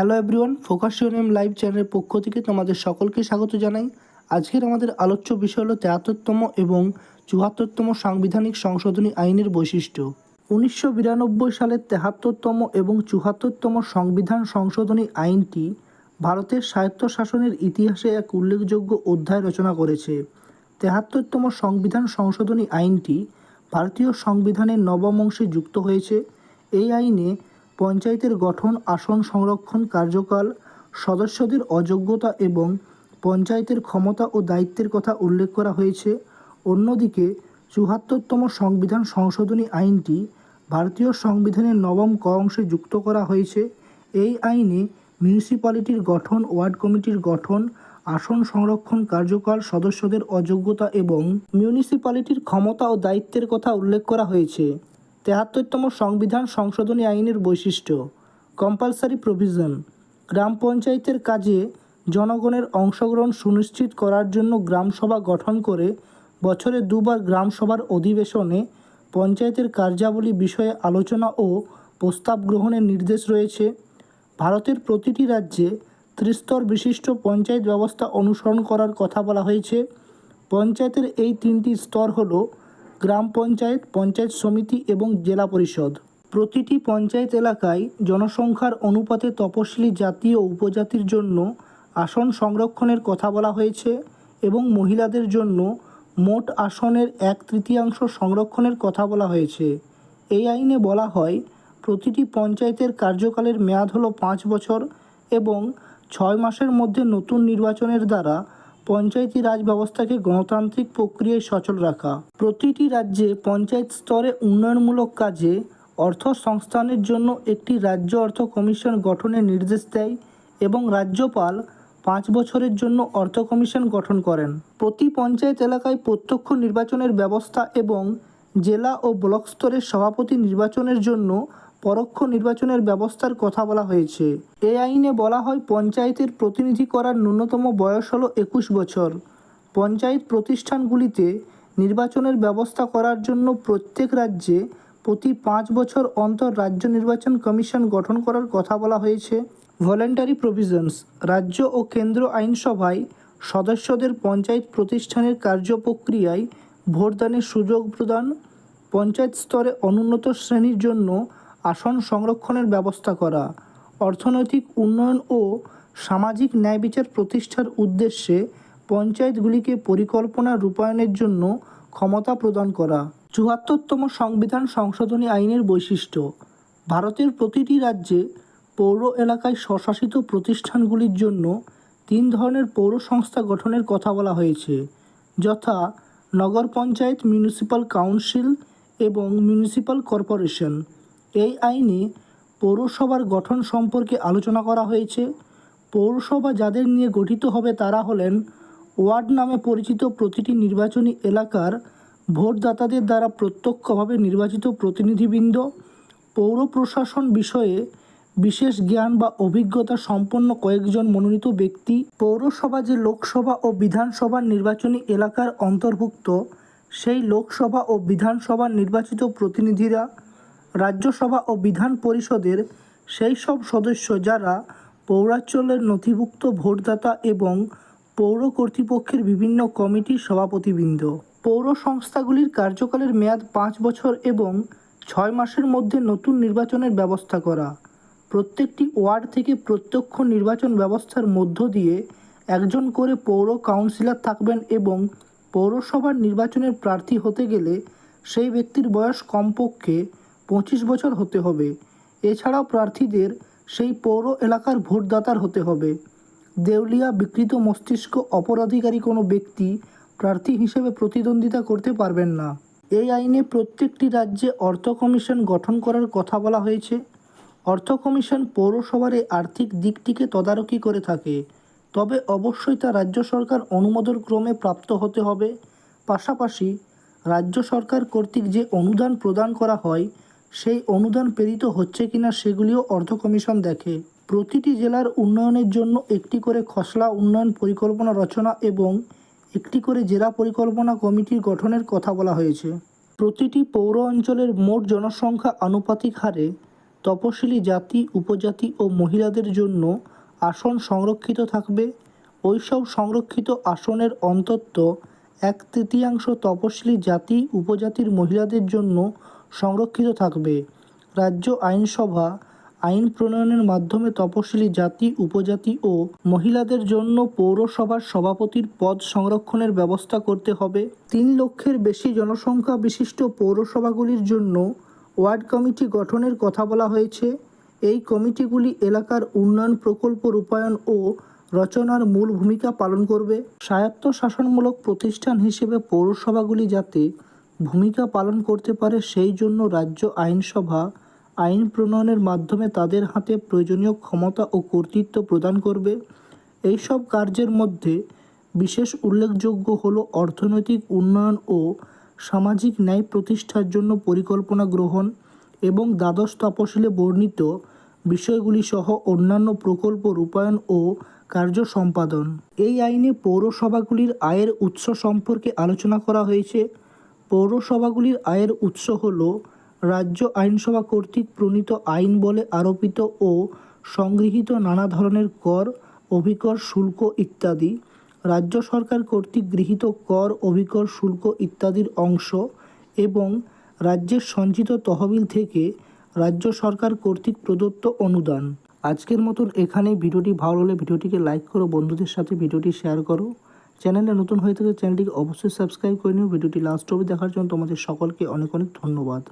Hello everyone focus ইউনিয়ম live চ্যানেলের পক্ষ থেকে তোমাদের সকলকে স্বাগত জানাই। আজকের আমাদের আলোচ্য বিষয় হলো তেহাত্তরতম এবং চুয়াত্তরতম সাংবিধানিক সংশোধনী আইনের বৈশিষ্ট্য। উনিশশো বিরানব্বই সালের তেহাত্তরতম এবং চুহাত্তরতম সংবিধান সংশোধনী আইনটি ভারতের স্বায়ত্তশাসনের ইতিহাসে এক উল্লেখযোগ্য অধ্যায় রচনা করেছে। তেহাত্তরতম সংবিধান সংশোধনী আইনটি ভারতীয় সংবিধানের নবম অংশে যুক্ত হয়েছে। এই আইনে পঞ্চায়েতের গঠন, আসন সংরক্ষণ কার্যকাল, সদস্যদের অযোগ্যতা এবং পঞ্চায়েতের ক্ষমতা ও দায়িত্বের কথা উল্লেখ করা হয়েছে। অন্যদিকে চুহাত্তরতম সংবিধান সংশোধনী আইনটি ভারতীয় সংবিধানের নবম ক অংশে যুক্ত করা হয়েছে। এই আইনে মিউনিসিপ্যালিটির গঠন, ওয়ার্ড কমিটির গঠন, আসন সংরক্ষণ কার্যকাল, সদস্যদের অযোগ্যতা এবং মিউনিসিপ্যালিটির ক্ষমতা ও দায়িত্বের কথা উল্লেখ করা হয়েছে। তেহাত্তরতম সংবিধান সংশোধনী আইনের বৈশিষ্ট্য কম্পালসারি প্রভিশন গ্রাম পঞ্চায়েতের কাজে জনগণের অংশগ্রহণ সুনিশ্চিত করার জন্য গ্রামসভা গঠন করে বছরে দুবার গ্রামসভার অধিবেশনে পঞ্চায়েতের কার্যাবলী বিষয়ে আলোচনা ও প্রস্তাব গ্রহণের নির্দেশ রয়েছে। ভারতের প্রতিটি রাজ্যে ত্রিস্তর বিশিষ্ট পঞ্চায়েত ব্যবস্থা অনুসরণ করার কথা বলা হয়েছে। পঞ্চায়েতের এই তিনটি স্তর হল গ্রাম পঞ্চায়েত পঞ্চায়েত সমিতি এবং জেলা পরিষদ। প্রতিটি পঞ্চায়েত এলাকায় জনসংখ্যার অনুপাতে তপশিলি জাতি ও উপজাতির জন্য আসন সংরক্ষণের কথা বলা হয়েছে এবং মহিলাদের জন্য মোট আসনের এক তৃতীয়াংশ সংরক্ষণের কথা বলা হয়েছে। এই আইনে বলা হয়, প্রতিটি পঞ্চায়েতের কার্যকালের মেয়াদ হলো পাঁচ বছর এবং ছয় মাসের মধ্যে নতুন নির্বাচনের দ্বারা পঞ্চায়েতি রাজ ব্যবস্থাকে গণতান্ত্রিক প্রক্রিয়ায় সচল রাখা। প্রতিটি রাজ্যে পঞ্চায়েত স্তরে উন্নয়নমূলক কাজে অর্থ সংস্থানের জন্য একটি রাজ্য অর্থ কমিশন গঠনের নির্দেশ দেয় এবং রাজ্যপাল পাঁচ বছরের জন্য অর্থ কমিশন গঠন করেন। প্রতি পঞ্চায়েত এলাকায় প্রত্যক্ষ নির্বাচনের ব্যবস্থা এবং জেলা ও ব্লক স্তরের সভাপতি নির্বাচনের জন্য পরোক্ষ নির্বাচনের ব্যবস্থার কথা বলা হয়েছে। এই আইনে বলা হয়, পঞ্চায়েতের প্রতিনিধি করার ন্যূনতম বয়স হলো একুশ বছর। পঞ্চায়েত প্রতিষ্ঠানগুলিতে নির্বাচনের ব্যবস্থা করার জন্য প্রত্যেক রাজ্যে প্রতি পাঁচ বছর অন্তর রাজ্য নির্বাচন কমিশন গঠন করার কথা বলা হয়েছে। ভলেন্টারি প্রভিশনস, রাজ্য ও কেন্দ্র আইনসভায় সদস্যদের পঞ্চায়েত প্রতিষ্ঠানের কার্যপ্রক্রিয়ায় ভোটদানের সুযোগ প্রদান, পঞ্চায়েত স্তরে অনুন্নত শ্রেণির জন্য আসন সংরক্ষণের ব্যবস্থা করা, অর্থনৈতিক উন্নয়ন ও সামাজিক ন্যায় বিচার প্রতিষ্ঠার উদ্দেশ্যে পঞ্চায়েতগুলিকে পরিকল্পনা রূপায়ণের জন্য ক্ষমতা প্রদান করা। চুয়াত্তরতম সংবিধান সংশোধনী আইনের বৈশিষ্ট্য, ভারতের প্রতিটি রাজ্যে পৌর এলাকায় স্বশাসিত প্রতিষ্ঠানগুলির জন্য তিন ধরনের পৌর সংস্থা গঠনের কথা বলা হয়েছে, যথা নগর পঞ্চায়েত, মিউনিসিপ্যাল কাউন্সিল এবং মিউনিসিপ্যাল কর্পোরেশন। এই আইনে পৌরসভার গঠন সম্পর্কে আলোচনা করা হয়েছে। পৌরসভা যাদের নিয়ে গঠিত হবে তারা হলেন ওয়ার্ড নামে পরিচিত প্রতিটি নির্বাচনী এলাকার ভোটদাতাদের দ্বারা প্রত্যক্ষভাবে নির্বাচিত প্রতিনিধিবৃন্দ, পৌর প্রশাসন বিষয়ে বিশেষ জ্ঞান বা অভিজ্ঞতা সম্পন্ন কয়েকজন মনোনীত ব্যক্তি, পৌরসভা যে লোকসভা ও বিধানসভার নির্বাচনী এলাকার অন্তর্ভুক্ত, সেই লোকসভা ও বিধানসভার নির্বাচিত প্রতিনিধিরা রাজ্যসভা ও বিধান পরিষদের সেই সব সদস্য যারা পৌরাঞ্চলের নথিভুক্ত ভোটদাতা এবং পৌর কর্তৃপক্ষের বিভিন্ন কমিটির সভাপতিবৃন্দ। পৌর সংস্থাগুলির কার্যকালের মেয়াদ পাঁচ বছর এবং ছয় মাসের মধ্যে নতুন নির্বাচনের ব্যবস্থা করা। প্রত্যেকটি ওয়ার্ড থেকে প্রত্যক্ষ নির্বাচন ব্যবস্থার মধ্য দিয়ে একজন করে পৌর কাউন্সিলর থাকবেন এবং পৌরসভার নির্বাচনের প্রার্থী হতে গেলে সেই ব্যক্তির বয়স কমপক্ষে পঁচিশ বছর হতে হবে। এছাড়াও প্রার্থীদের সেই পৌর এলাকার ভোটদাতার হতে হবে। দেউলিয়া বিকৃত মস্তিষ্ক অপরাধিকারী কোনো ব্যক্তি প্রার্থী হিসেবে প্রতিদ্বন্দ্বিতা করতে পারবেন না। এই আইনে প্রত্যেকটি রাজ্যে অর্থ কমিশন গঠন করার কথা বলা হয়েছে। অর্থ কমিশন পৌরসভার আর্থিক দিকটিকে তদারকি করে থাকে। তবে অবশ্যই তা রাজ্য সরকার অনুমোদন ক্রমে প্রাপ্ত হতে হবে। পাশাপাশি রাজ্য সরকার কর্তৃক যে অনুদান প্রদান করা হয় সেই অনুদান প্রেরিত হচ্ছে কিনা সেগুলিও অর্থ কমিশন দেখে। প্রতিটি জেলার উন্নয়নের জন্য একটি করে খসড়া উন্নয়ন পরিকল্পনা রচনা এবং একটি করে জেলা পরিকল্পনা কমিটির গঠনের কথা বলা হয়েছে। প্রতিটি পৌর অঞ্চলের মোট জনসংখ্যা আনুপাতিক হারে তপশিলি জাতি, উপজাতি ও মহিলাদের জন্য আসন সংরক্ষিত থাকবে। ওইসব সংরক্ষিত আসনের অন্তত এক তৃতীয়াংশ তপশিলি জাতি, উপজাতির মহিলাদের জন্য সংরক্ষিত থাকবে। রাজ্য আইনসভা আইন প্রণয়নের মাধ্যমে তপশিলি জাতি, উপজাতি ও মহিলাদের জন্য পৌরসভার সভাপতির পদ সংরক্ষণের ব্যবস্থা করতে হবে। তিন লক্ষের বেশি জনসংখ্যা বিশিষ্ট পৌরসভাগুলির জন্য ওয়ার্ড কমিটি গঠনের কথা বলা হয়েছে। এই কমিটিগুলি এলাকার উন্নয়ন প্রকল্প রূপায়ণ ও রচনার মূল ভূমিকা পালন করবে। স্বায়ত্ত শাসনমূলক প্রতিষ্ঠান হিসেবে পৌরসভাগুলি যাতে ভূমিকা পালন করতে পারে সেই জন্য রাজ্য আইনসভা আইন প্রণয়নের মাধ্যমে তাদের হাতে প্রয়োজনীয় ক্ষমতা ও কর্তৃত্ব প্রদান করবে। এইসব কার্যের মধ্যে বিশেষ উল্লেখযোগ্য হল অর্থনৈতিক উন্নয়ন ও সামাজিক ন্যায় প্রতিষ্ঠার জন্য পরিকল্পনা গ্রহণ এবং দ্বাদশ তপশিলে বর্ণিত বিষয়গুলি সহ অন্যান্য প্রকল্প রূপায়ণ ও কার্য সম্পাদন। এই আইনে পৌরসভাগুলির আয়ের উৎস সম্পর্কে আলোচনা করা হয়েছে। পৌরসভাগুলির আয়ের উৎস হল রাজ্য আইনসভা কর্তৃক প্রণীত আইন বলে আরোপিত ও সংগৃহীত নানা ধরনের কর, অভিকর, শুল্ক ইত্যাদি। রাজ্য সরকার কর্তৃক গৃহীত কর, অভিকর, শুল্ক ইত্যাদির অংশ এবং রাজ্যের সঞ্চিত তহবিল থেকে রাজ্য সরকার কর্তৃক প্রদত্ত অনুদান। আজকের মতন এখানেই। ভিডিওটি ভালো হলে ভিডিওটিকে লাইক করো, বন্ধুদের সাথে ভিডিওটি শেয়ার করো। চ্যানেলে নতুন হয়ে থাকে চ্যানেলটিকে অবশ্যই সাবস্ক্রাইব করে নিও। ভিডিওটি লাস্ট অবধি দেখার জন্য তোমাদের সকলকে অনেক অনেক ধন্যবাদ।